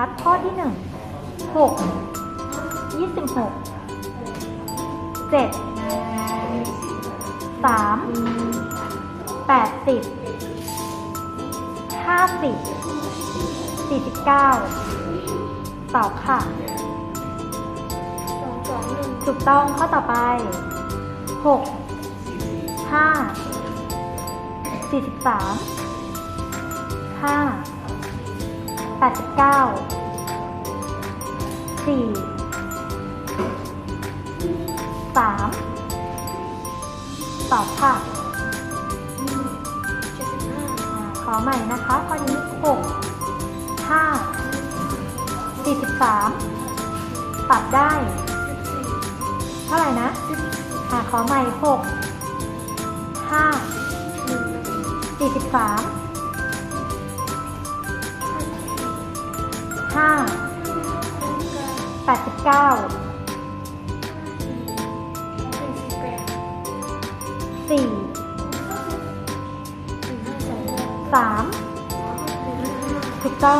พัดข้อที่หนึ่งหกยี่สิบหกเจ็ดสามแปดสิบห้าสิบสี่สิบเก้าตอบค่ะถูกต้องข้อต่อไปหกห้าสี่สิบสามห้า 89 4 3 ตอบค่ะ ขอใหม่นะคะข้อนี้6 5 43 ปรับได้ เท่าไหร่นะหาขอใหม่ 6 5 43 ห้าแปดสิบเก้าสี่สิบแปดสี่หนึ่งห้าสามหนึ่งห้าห้าถูกต้อง